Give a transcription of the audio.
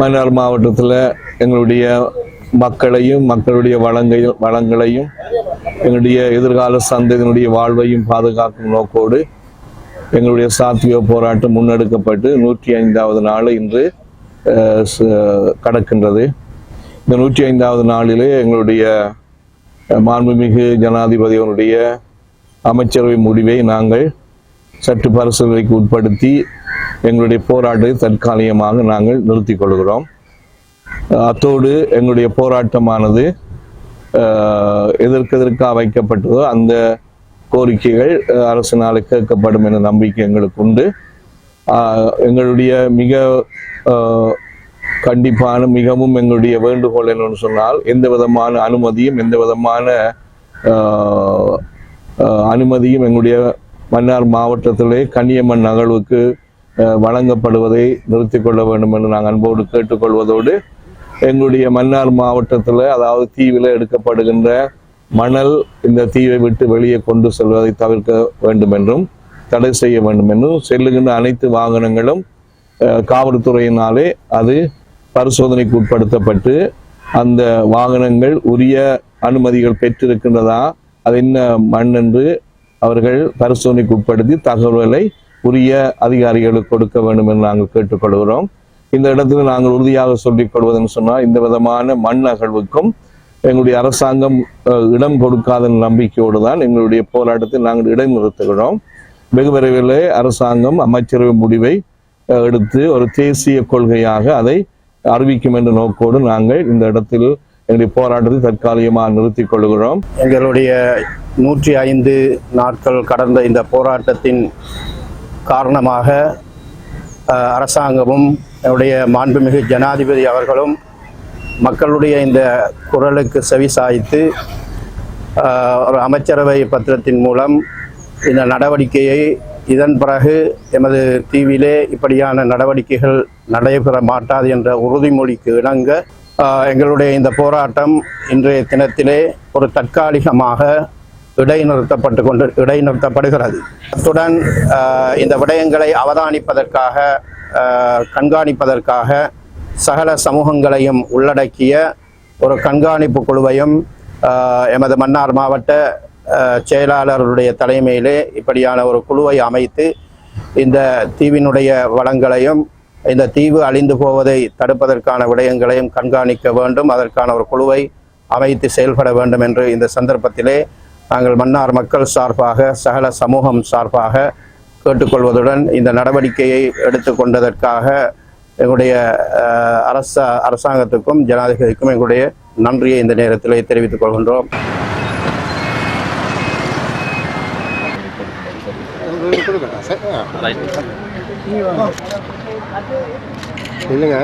மன்னார் மாவட்டத்தில் எங்களுடைய மக்களையும் மக்களுடைய வளங்கையும் வளங்களையும் எங்களுடைய எதிர்கால சந்ததியினுடைய வாழ்வையும் பாதுகாக்கும் நோக்கோடு எங்களுடைய சாத்திய போராட்டம் முன்னெடுக்கப்பட்டு நூற்றி ஐந்தாவது நாள் இன்று கடக்கின்றது. இந்த நூற்றி ஐந்தாவது நாளிலே எங்களுடைய மாண்புமிகு ஜனாதிபதியோருடைய அமைச்சரவை முடிவை நாங்கள் சற்று பரிசீலனைக்கு உட்படுத்தி எங்களுடைய போராட்டத்தை தற்காலிகமாக நாங்கள் நிறுத்தி கொள்கிறோம். அத்தோடு எங்களுடைய போராட்டமானது எதற்கெதற்காக வைக்கப்பட்டதோ அந்த கோரிக்கைகள் அரசினால் கேட்கப்படும் என்ற நம்பிக்கை எங்களுக்கு உண்டு. எங்களுடைய மிக கண்டிப்பான மிகவும் எங்களுடைய வேண்டுகோள் என்னன்னு சொன்னால் எந்த விதமான அனுமதியும் எந்த விதமான அனுமதியும் எங்களுடைய மன்னார் மாவட்டத்திலே கன்னியம்மன் நகழ்வுக்கு வழங்கப்படுவதை நிறுத்திக் கொள்ள வேண்டும் என்று நாங்கள் அன்போடு கேட்டுக்கொள்வதோடு எங்களுடைய மன்னார் மாவட்டத்தில் அதாவது தீவில் எடுக்கப்படுகின்ற மணல் இந்த தீவை விட்டு வெளியே கொண்டு செல்வதை தவிர்க்க வேண்டும் என்றும் தடை செய்ய வேண்டும் என்றும் செல்லுகின்ற அனைத்து வாகனங்களும் காவல்துறையினாலே அது பரிசோதனைக்கு உட்படுத்தப்பட்டு அந்த வாகனங்கள் உரிய அனுமதிகள் பெற்றிருக்கின்றதா அது என்ன மண் என்று அவர்கள் பரிசோதனைக்கு உட்படுத்தி தகவல்களை உரிய அதிகாரிகளுக்கு கொடுக்க வேண்டும் என்று நாங்கள் கேட்டுக்கொள்கிறோம். இந்த இடத்துல நாங்கள் உறுதியாக சொல்லிக் கொள்வதுன்னு சொன்னால் இந்த விதமான மண் அகழ்வுக்கும் எங்களுடைய அரசாங்கம் இடம் கொடுக்காத நம்பிக்கையோடு தான் எங்களுடைய போராட்டத்தை நாங்கள் இடைநிறுத்துகிறோம். வெகு விரைவிலே அரசாங்கம் அமைச்சரவை முடிவை எடுத்து ஒரு தேசிய கொள்கையாக அதை அறிவிக்கும் என்ற நோக்கோடு நாங்கள் இந்த இடத்தில் எங்களுடைய போராட்டத்தை தற்காலிகமாக நிறுத்திக் கொள்கிறோம். எங்களுடைய நூற்றி ஐந்து நாட்கள் கடந்த இந்த போராட்டத்தின் காரணமாக அரசாங்கமும் என்னுடைய மாண்புமிகு ஜனாதிபதி அவர்களும் மக்களுடைய இந்த குரலுக்கு செவி சாய்த்து ஒரு அமைச்சரவை பத்திரத்தின் மூலம் இந்த நடவடிக்கையை இதன் பிறகு எமது தீவிலே இப்படியான நடவடிக்கைகள் நடைபெற மாட்டாது என்ற உறுதிமொழிக்கு இணங்க எங்களுடைய இந்த போராட்டம் இன்றைய தினத்திலே ஒரு தற்காலிகமாக இடைநிறுத்தப்பட்டு கொண்டு இடைநிறுத்தப்படுகிறது. அத்துடன் இந்த விடயங்களை அவதானிப்பதற்காக கண்காணிப்பதற்காக சகல சமூகங்களையும் உள்ளடக்கிய ஒரு கண்காணிப்பு குழுவையும் எமது மன்னார் மாவட்ட செயலாளருடைய தலைமையிலே இப்படியான ஒரு குழுவை அமைத்து இந்த தீவினுடைய வளங்களையும் இந்த தீவு அழிந்து போவதை தடுப்பதற்கான விடயங்களையும் கண்காணிக்க வேண்டும். அதற்கான ஒரு குழுவை அமைத்து செயல்பட வேண்டும் என்று இந்த சந்தர்ப்பத்திலே நாங்கள் மன்னார் மக்கள் சார்பாக சகல சமூகம் சார்பாக கேட்டுக்கொள்வதுடன் இந்த நடவடிக்கையை எடுத்துக்கொண்டதற்காக எங்களுடைய அரச அரசாங்கத்துக்கும் ஜனாதிபதிக்கும் எங்களுடைய நன்றியை இந்த நேரத்தில் தெரிவித்துக் கொள்கின்றோம். இல்லைங்க.